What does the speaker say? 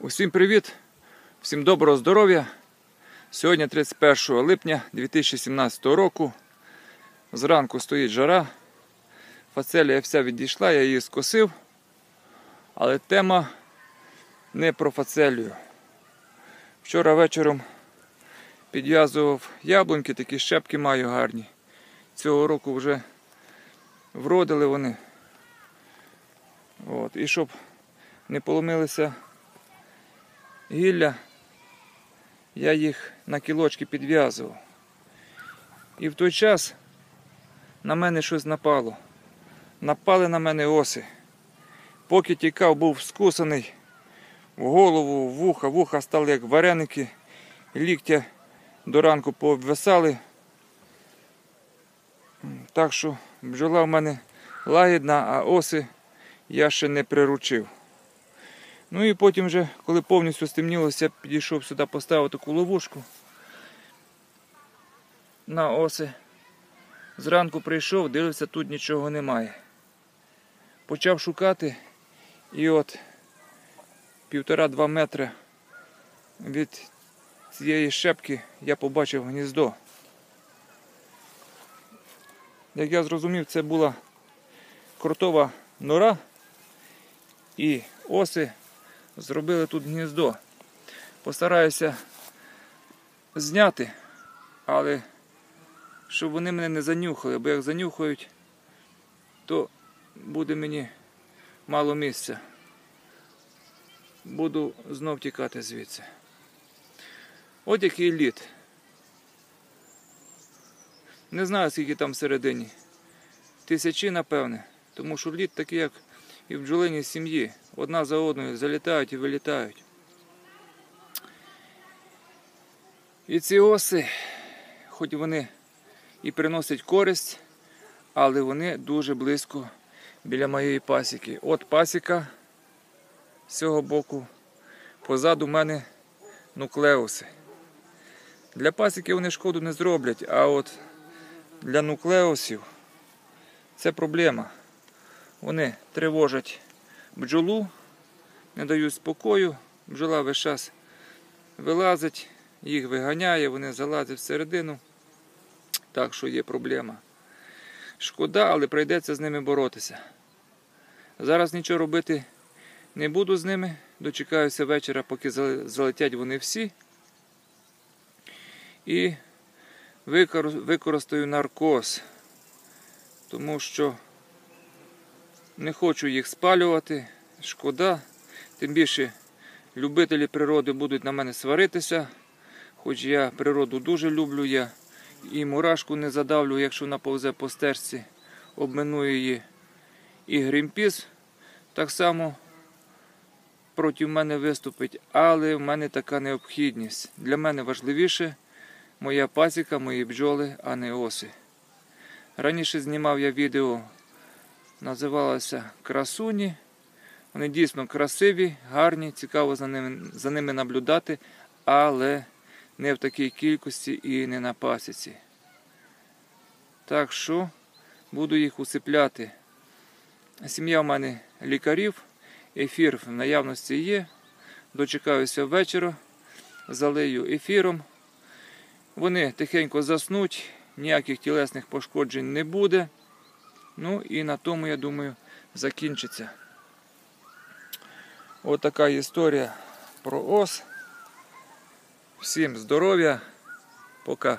Усім привіт! Всім доброго здоров'я! Сьогодні 31 липня 2017 року. Зранку стоїть жара. Фацелія вся відійшла, я її скосив. Але тема не про фацелію. Вчора вечором підв'язував яблуньки, такі щепки маю гарні. Цього року вже вродили вони. От. І щоб не поломилися гілля, я їх на кілочки підв'язував. І в той час на мене щось напало. Напали на мене оси. Поки тікав, був скусаний в голову, в вуха, вуха стали як вареники, ліктя до ранку пообвисали. Так що бджола в мене лагідна, а оси я ще не приручив. Ну і потім вже, коли повністю стемнілося, я підійшов сюди, поставив таку ловушку на оси. Зранку прийшов, дивився, тут нічого немає. Почав шукати і от півтора-два метри від цієї щепки я побачив гніздо. Як я зрозумів, це була крутова нора і оси зробили тут гніздо. Постараюся зняти, але щоб вони мене не занюхали, бо як занюхають, то буде мені мало місця. Буду знов тікати звідси. От який лід. Не знаю, скільки там всередині. Тисячі, напевне. Тому що лід такий, як і в бджолиній сім'ї. Одна за одною залітають і вилітають. І ці оси, хоч вони і приносять користь, але вони дуже близько біля моєї пасіки. От пасіка з цього боку. Позаду мене нуклеуси. Для пасіки вони шкоду не зроблять, а от для нуклеусів це проблема. Вони тривожать бджолу, не дають спокою, бджола весь час вилазить, їх виганяє, вони залазять всередину. Так що є проблема. Шкода, але прийдеться з ними боротися. Зараз нічого робити не буду з ними. Дочекаюся вечора, поки залетять вони всі. І використаю наркоз, тому що не хочу їх спалювати, шкода. Тим більше любителі природи будуть на мене сваритися, хоч я природу дуже люблю, я і мурашку не задавлю, якщо вона повзе по стерці, обминую її. І грімпіс так само проти мене виступить, але в мене така необхідність. Для мене важливіше моя пасіка, мої бджоли, а не оси. Раніше знімав я відео, називалося Красуні. Вони дійсно красиві, гарні, цікаво за ними, за ними наблюдати, але не в такій кількості і не на пасіці. Так що буду їх усипляти. Сім'я в мене лікарів, ефір в наявності є. Дочекаюся вечора, залию ефіром. Вони тихенько заснуть, ніяких тілесних пошкоджень не буде. Ну і на тому, я думаю, закінчиться. Ось така історія про ос. Всім здоров'я. Пока.